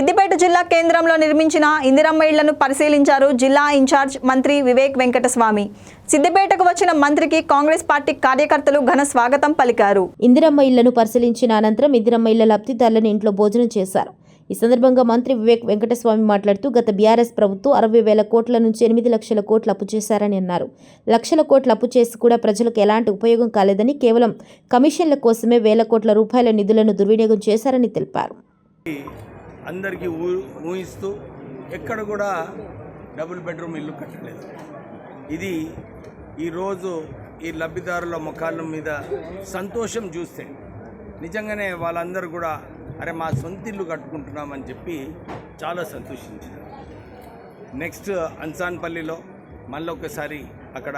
సిద్దిపేట జిల్లా కేంద్రంలో నిర్మించిన ఇందిరమ్మ ఇళ్ళను పరిశీలించారు జిల్లా ఇన్ఛార్జ్ మంత్రి వివేక్ వెంకటస్వామి. సిద్దిపేటకు వచ్చిన మంత్రికి కాంగ్రెస్ పార్టీ కార్యకర్తలు ఘన స్వాగతం పలికారు. ఇందిరమ్మ ఇళ్ళను పరిశీలించిన అనంతరం ఇందిరమ్మ ఇళ్ళ లబ్ధిదారులను ఇంట్లో భోజనం చేశారు. ఈ సందర్భంగా మంత్రి వివేక్ వెంకటస్వామి మాట్లాడుతూ గత బీఆర్ఎస్ ప్రభుత్వం అరవై వేల కోట్ల నుంచి ఎనిమిది లక్షల కోట్లు అప్పు చేశారని అన్నారు. లక్షల కోట్ల అప్పు చేసి కూడా ప్రజలకు ఎలాంటి ఉపయోగం కాలేదని కేవలం కమిషన్ల కోసమే వేల కోట్ల రూపాయల నిధులను దుర్వినియోగం చేశారని తెలిపారు. అందరికీ ఊ ఊహిస్తూ ఎక్కడ కూడా డబుల్ బెడ్రూమ్ ఇల్లు కట్టలేదు. ఇది ఈరోజు ఈ లబ్ధిదారుల ముఖాల మీద సంతోషం చూస్తే నిజంగానే వాళ్ళందరూ కూడా అరే మా సొంత ఇల్లు కట్టుకుంటున్నామని చెప్పి చాలా సంతోషించారు. నెక్స్ట్ అన్సాన్పల్లిలో మళ్ళీ ఒకసారి అక్కడ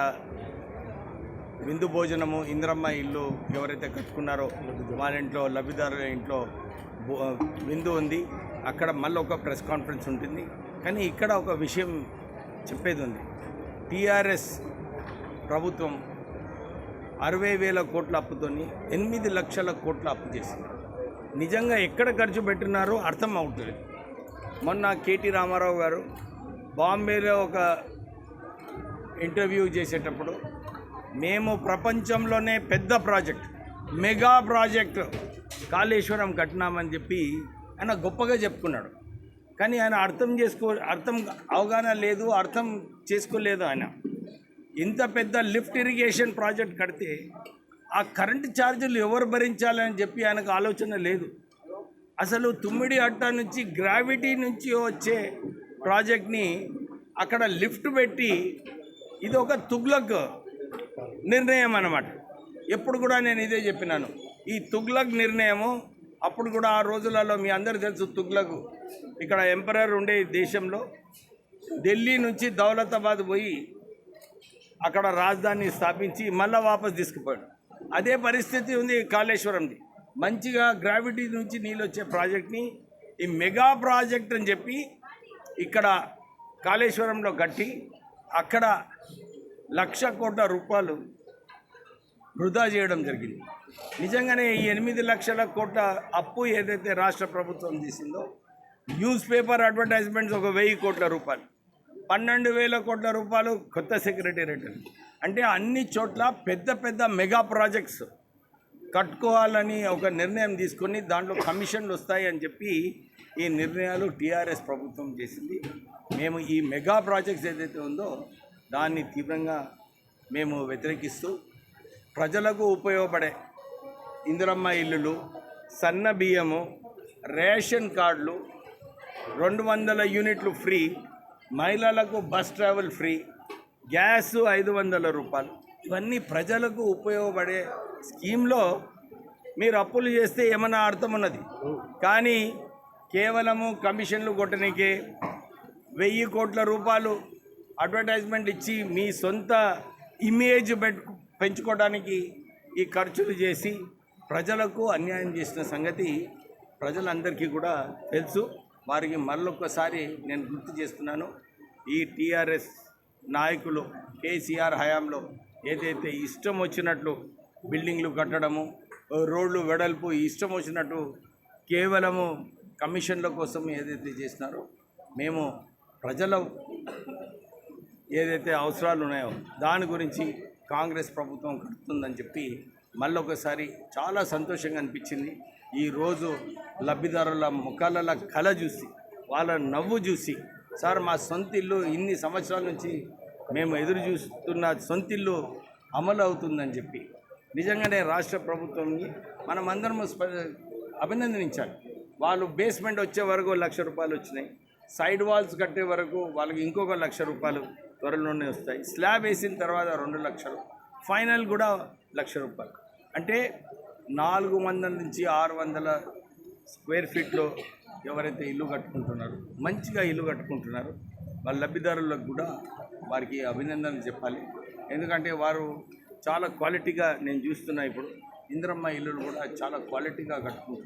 విందు భోజనము ఇంద్రమ్మ ఇల్లు ఎవరైతే కట్టుకున్నారో వాళ్ళ ఇంట్లో లబ్ధిదారుల ఇంట్లో విందు ఉంది. అక్కడ మళ్ళీ ఒక ప్రెస్ కాన్ఫరెన్స్ ఉంటుంది. కానీ ఇక్కడ ఒక విషయం చెప్పేది ఉంది. టీఆర్ఎస్ ప్రభుత్వం అరవై వేల కోట్ల అప్పుతోని ఎనిమిది లక్షల కోట్ల అప్పు చేసింది. నిజంగా ఎక్కడ ఖర్చు పెట్టినారో అర్థం అవుతుంది మొన్న కేటీ రామారావు గారు బాంబేలో ఒక ఇంటర్వ్యూ చేసేటప్పుడు మేము ప్రపంచంలోనే పెద్ద ప్రాజెక్ట్ మెగా ప్రాజెక్ట్ కాళేశ్వరం కట్టినామని చెప్పి ఆయన గొప్పగా చెప్పుకున్నాడు. కానీ ఆయన అర్థం చేసుకో అర్థం అవగాహన లేదు అర్థం చేసుకోలేదు ఆయన. ఇంత పెద్ద లిఫ్ట్ ఇరిగేషన్ ప్రాజెక్ట్ కడితే ఆ కరెంటు ఛార్జీలు ఎవరు భరించాలని చెప్పి ఆయనకు ఆలోచన లేదు. అసలు తుమ్మిడి అట్ట నుంచి గ్రావిటీ నుంచి వచ్చే ప్రాజెక్ట్ని అక్కడ లిఫ్ట్ పెట్టి ఇది ఒక తుగ్లక్ నిర్ణయం అన్నమాట. ఎప్పుడు కూడా నేను ఇదే చెప్పినాను. ఈ తుగ్లక్ నిర్ణయము అప్పుడు కూడా ఆ రోజులలో మీ అందరు తెలుసు తుగ్లకు ఇక్కడ ఎంపరర్ ఉండే దేశంలో ఢిల్లీ నుంచి దౌలతాబాద్ పోయి అక్కడ రాజధాని స్థాపించి మళ్ళా వాపస్ తీసుకుపోయాడు. అదే పరిస్థితి ఉంది కాళేశ్వరంది. మంచిగా గ్రావిటీ నుంచి నీళ్ళు వచ్చే ప్రాజెక్ట్ని ఈ మెగా ప్రాజెక్ట్ అని చెప్పి ఇక్కడ కాళేశ్వరంలో కట్టి అక్కడ లక్ష కోట్ల రూపాయలు వృధా చేయడం జరిగింది. నిజంగానే ఈ ఎనిమిది లక్షల కోట్ల అప్పు ఏదైతే రాష్ట్ర ప్రభుత్వం తీసిందో న్యూస్ పేపర్ అడ్వర్టైజ్మెంట్స్ ఒక వెయ్యి కోట్ల రూపాయలు. పన్నెండు వేల కోట్ల రూపాయలు కొత్త సెక్రటేరియట్ అంటే అన్ని చోట్ల పెద్ద పెద్ద మెగా ప్రాజెక్ట్స్ కట్టుకోవాలని ఒక నిర్ణయం తీసుకొని దాంట్లో కమిషన్లు వస్తాయి అని చెప్పి ఈ నిర్ణయాలు టీఆర్ఎస్ ప్రభుత్వం చేసింది. మేము ఈ మెగా ప్రాజెక్ట్స్ ఏదైతే ఉందో దాన్ని తీవ్రంగా మేము వ్యతిరేకిస్తూ ప్రజలకు ఉపయోగపడే ఇందిరమ్మ ఇల్లులు సన్న బియ్యము రేషన్ కార్డులు రెండు వందల యూనిట్లు ఫ్రీ మహిళలకు బస్ ట్రావెల్ ఫ్రీ గ్యాస్ ఐదు వందల రూపాయలు. ఇవన్నీ ప్రజలకు ఉపయోగపడే స్కీమ్లో మీరు అప్పులు చేస్తే ఏమైనా అర్థం ఉన్నది. కానీ కేవలము కమిషన్లు కొట్టడానికి వెయ్యి కోట్ల రూపాయలు అడ్వర్టైజ్మెంట్ ఇచ్చి మీ సొంత ఇమేజ్ పెట్టు పెంచుకోవడానికి ఈ ఖర్చులు చేసి ప్రజలకు అన్యాయం చేసిన సంగతి ప్రజలందరికీ కూడా తెలుసు. వారికి మళ్ళొక్కసారి నేను గుర్తు చేస్తున్నాను. ఈ టీఆర్ఎస్ నాయకులు కేసీఆర్ హయాంలో ఏదైతే ఇష్టం వచ్చినట్లు బిల్డింగ్లు కట్టడము రోడ్లు వెడల్పు ఇష్టం వచ్చినట్టు కేవలము కమిషన్ల కోసం ఏదైతే చేసినారో మేము ప్రజల ఏదైతే అవసరాలు ఉన్నాయో దాని గురించి కాంగ్రెస్ ప్రభుత్వం కడుతుందని చెప్పి మళ్ళొకసారి చాలా సంతోషంగా అనిపించింది. ఈరోజు లబ్ధిదారుల ముఖాలల కళ చూసి వాళ్ళ నవ్వు చూసి సార్ మా సొంత ఇల్లు ఇన్ని సంవత్సరాల నుంచి మేము ఎదురు చూస్తున్న సొంత ఇల్లు అమలు అవుతుందని చెప్పి. నిజంగానే రాష్ట్ర ప్రభుత్వంని మనం అందరం అభినందించాలి. వాళ్ళు బేస్మెంట్ వచ్చే వరకు లక్ష రూపాయలు వచ్చినాయి. సైడ్ వాల్స్ కట్టే వరకు వాళ్ళకి ఇంకొక లక్ష రూపాయలు త్వరలోనే వస్తాయి. స్లాబ్ వేసిన తర్వాత రెండు లక్షలు. ఫైనల్ కూడా లక్ష రూపాయలు. అంటే నాలుగు వందల నుంచి ఆరు వందల స్క్వేర్ ఫీట్లో ఎవరైతే ఇల్లు కట్టుకుంటున్నారో మంచిగా ఇల్లు కట్టుకుంటున్నారో వాళ్ళ లబ్ధిదారులకు కూడా వారికి అభినందనలు చెప్పాలి. ఎందుకంటే వారు చాలా క్వాలిటీగా నేను చూస్తున్నా ఇప్పుడు. ఇంద్రమ్మ ఇల్లులు కూడా చాలా క్వాలిటీగా కట్టుకుంటున్నారు.